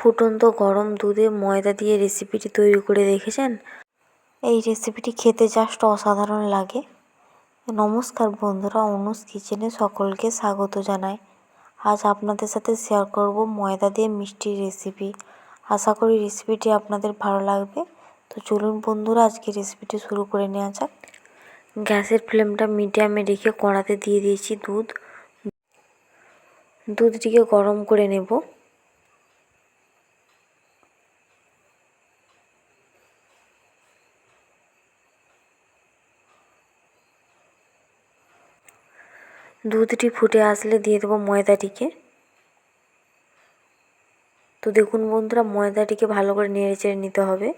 ফুটন্ত গরম দুধে ময়দা দিয়ে রেসিপিটি তৈরি করে দেখেছেন? এই রেসিপিটি খেতে জাস্ট অসাধারণ লাগে। নমস্কার বন্ধুরা অনুস কিচেনে সকলকে স্বাগত জানাই। আজ আপনাদের সাথে শেয়ার করব ময়দা দিয়ে মিষ্টির রেসিপি আশা করি রেসিপিটি আপনাদের ভালো লাগবে। তো চলুন বন্ধুরা, আজকে রেসিপিটি শুরু করে নেওয়া যাক। গ্যাসের ফ্লেমটা মিডিয়ামে রেখে কড়াতে দিয়ে দিয়েছি দুধ। দুধটিকে গরম করে নেব। দুধটি ফুটে আসলে দিয়ে দেবো ময়দাটিকে। তো দেখুন বন্ধুরা, ময়দাটিকে ভালো করে নেড়ে চেড়ে নিতে হবে।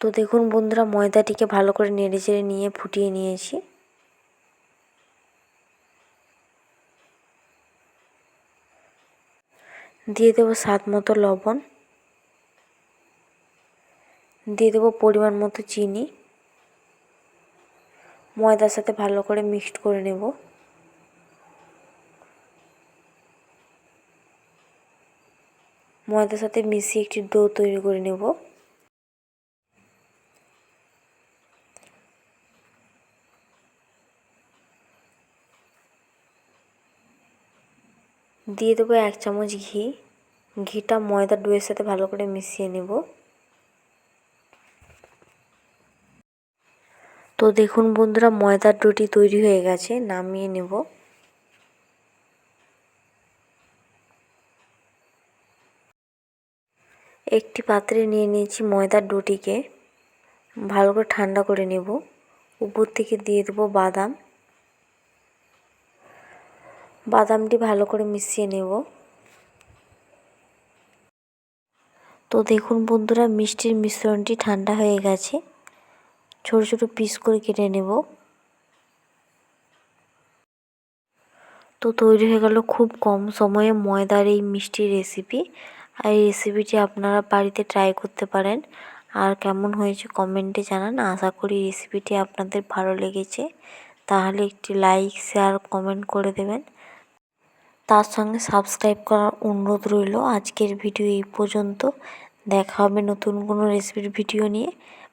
তো দেখুন বন্ধুরা, ময়দাটিকে ভালো করে নেড়ে চেড়ে নিয়ে ফুটিয়ে নিয়েছি। দিয়ে দেবো স্বাদ মতো লবণ। দিয়ে দেবো পরিমাণ মতো চিনি। ময়দার সাথে ভালো করে মিক্সড করে নেব। ময়দার সাথে মিশিয়ে একটি ডো তৈরি করে নেব। দিয়ে দেবো এক চামচ ঘি। ঘিটা ময়দা ডোয়ের সাথে ভালো করে মিশিয়ে নেব। তো দেখুন বন্ধুরা, ময়দার ডোটি তৈরি হয়ে গেছে, নামিয়ে নেব। একটি পাত্রে নিয়ে নিয়েছি ময়দার ডোটিকে ভালো করে ঠান্ডা করে নেব। উপর থেকে দিয়ে দেবো বাদাম। বাদামটি ভালো করে মিশিয়ে নেব। তো দেখুন বন্ধুরা, মিষ্টির মিশ্রণটি ঠান্ডা হয়ে গেছে। ছোট ছোট পিস করে কেটে নেব। তো তৈরি হয়ে গেল খুব কম সময়ে ময়দার এই মিষ্টির রেসিপি আর এই রেসিপিটি আপনারা বাড়িতে ট্রাই করতে পারেন। আর কেমন হয়েছে কমেন্টে জানান। আশা করি রেসিপিটি আপনাদের ভালো লেগেছে। তাহলে একটি লাইক শেয়ার কমেন্ট করে দেবেন। তার সঙ্গে সাবস্ক্রাইব করার অনুরোধ রইল। আজকের ভিডিও এই পর্যন্ত। দেখা হবে নতুন কোনো রেসিপির ভিডিও নিয়ে।